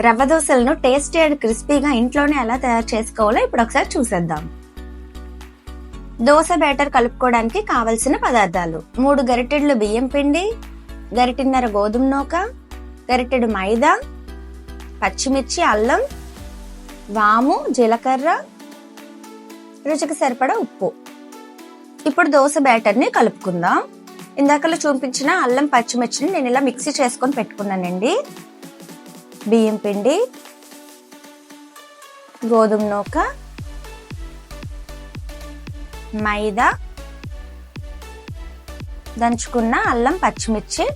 రవ్వ దోశలను tasty and క్రిస్పీగా ఇంట్లోనే ఎలా తయారు చేసుకోవాలో ఇప్పుడు ఒకసారి చూసేద్దాం. దోశ బ్యాటర్ కలుపుకోవడానికి కావలసిన పదార్థాలు. మూడు గరిటెడ్లు బియ్యం పిండి గరిటిన్నర గోధుమ నూక గరిటెడు మైదా పచ్చిమిర్చి అల్లం వాము జీలకర్ర రుచికి సరిపడా ఉప్పు. ఇప్పుడు దోశ బ్యాటర్ని కలుపుకుందాం. ఇందాకలో చూపించిన అల్లం పచ్చిమిర్చిని నేను ఇలా మిక్సీ చేసుకొని పెట్టుకున్నానండి. బియ్యం పిండి గోధుమ నూక మైదా దంచుకున్న అల్లం పచ్చిమిర్చి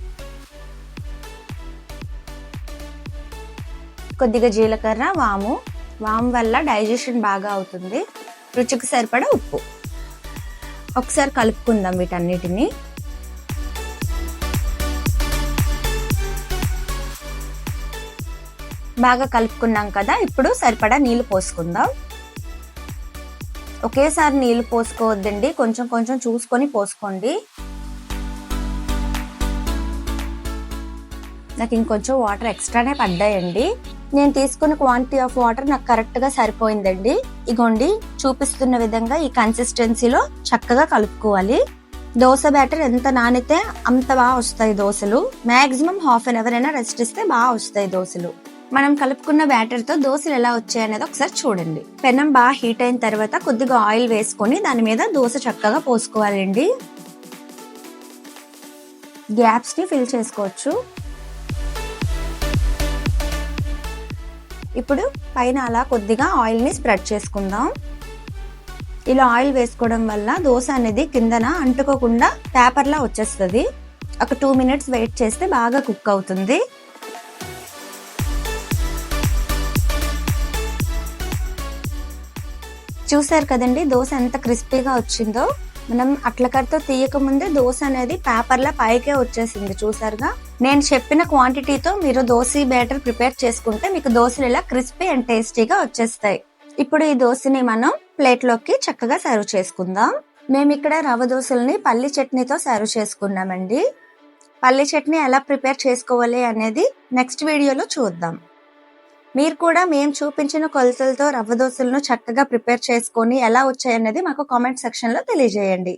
కొద్దిగా జీలకర్ర వాము. వాము వల్ల డైజెషన్ బాగా అవుతుంది. రుచికి సరిపడా ఉప్పు. ఒకసారి కలుపుకుందాం వీటన్నిటిని. బాగా కలుపుకున్నాం కదా ఇప్పుడు సరిపడా నీళ్ళు పోసుకుందాం. ఒకేసారి నీళ్ళు పోసుకోవద్దండి కొంచెం కొంచెం చూసుకొని పోసుకోండి. నాకు ఇంకొంచెం వాటర్ ఎక్స్ట్రానే పడ్డాయండి. నేను తీసుకున్న క్వాంటిటీ ఆఫ్ వాటర్ నాకు కరెక్ట్గా సరిపోయిందండి. ఇగోండి చూపిస్తున్న విధంగా ఈ కన్సిస్టెన్సీలో చక్కగా కలుపుకోవాలి. దోశ బ్యాటర్ ఎంత నానితే అంత బాగా వస్తాయి దోశలు. మ్యాక్సిమం హాఫ్ అన్ అవర్ అయినా రెస్ట్ ఇస్తే బాగా వస్తాయి దోశలు. మనం కలుపుకున్న బ్యాటర్తో దోశలు ఎలా వచ్చాయనేది ఒకసారి చూడండి. పెనం బాగా హీట్ అయిన తర్వాత కొద్దిగా ఆయిల్ వేసుకొని దాని మీద దోశ చక్కగా పోసుకోవాలండి. గ్యాప్స్ని ఫిల్ చేసుకోవచ్చు. ఇప్పుడు పైన అలా కొద్దిగా ఆయిల్ని స్ప్రెడ్ చేసుకుందాం. ఇలా ఆయిల్ వేసుకోవడం వల్ల దోశ అనేది కిందన అంటుకోకుండా పేపర్లా వచ్చేస్తుంది. ఒక టూ మినిట్స్ వెయిట్ చేస్తే బాగా కుక్ అవుతుంది. చూసారు కదండి దోశ ఎంత క్రిస్పీగా వచ్చిందో. మనం అట్లకరతో తీయకముందే దోశ అనేది పేపర్లా పైకే వచ్చేసింది చూసారుగా నేను చెప్పిన క్వాంటిటీతో మీరు దోశ బ్యాటర్ ప్రిపేర్ చేసుకుంటే మీకు దోశలు ఇలా క్రిస్పీ అండ్ టేస్టీగా వచ్చేస్తాయి. ఇప్పుడు ఈ దోశని మనం ప్లేట్లోకి చక్కగా సర్వ్ చేసుకుందాం. మేము ఇక్కడ రవ్వ దోశల్ని పల్లి చట్నీతో సర్వ్ చేసుకున్నామండి. పల్లి చట్నీ ఎలా ప్రిపేర్ చేసుకోవాలి అనేది నెక్స్ట్ వీడియోలో చూద్దాం. మీరు కూడా మేము చూపించిన కొలతలతో రవ్వ దోశలను చక్కగా ప్రిపేర్ చేసుకొని ఎలా వచ్చాయన్నది మాకు కామెంట్ సెక్షన్లో తెలియజేయండి.